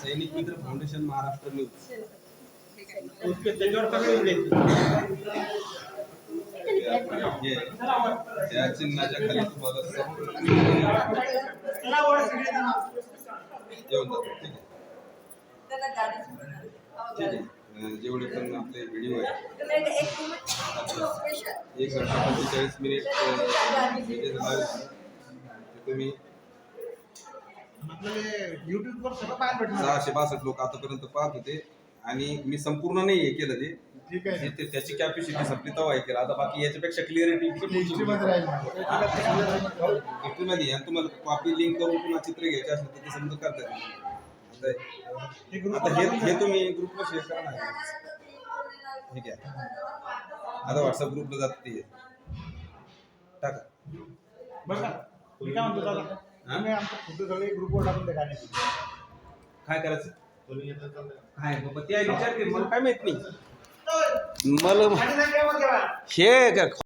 सैनिक मित्र foundation Maharashtra news. त्या चिन्हाच्या खाली तुम्हाला सर्व येऊन जातात ठीक आहे. आहे. जेवढे पण आपले व्हिडिओ आहेत. एक घंटा पंचेचाळीस मिनिट आहे. तुम्ही सहाशे बासष्ट लोक आतापर्यंत पाहत होते. आणि मी संपूर्ण नाही हे केलं ते. ठीक आहे. ते- ते- त्याची कॅपॅसिटी संपली तेव्हा हे केलं. आता बाकी याच्यापेक्षा क्लिअरिटी राहील मध्ये आणि तुम्हाला कॉपी लिंक करून पुन्हा चित्र घ्यायचे असेल तर ते समजा करता येईल. आता आता हे हे तुम्ही ग्रुपला शेअर करा ना ठीक आहे. आता व्हॉट्सअप ग्रुपला जात ते टाका. बरं का? मी काय म्हणतो दादा? आम्ही आमचे फोटो सगळे ग्रुपवर टाकून गाण्याचे काय करायचं? काय बाबा मला माहीत नाही. मला हे का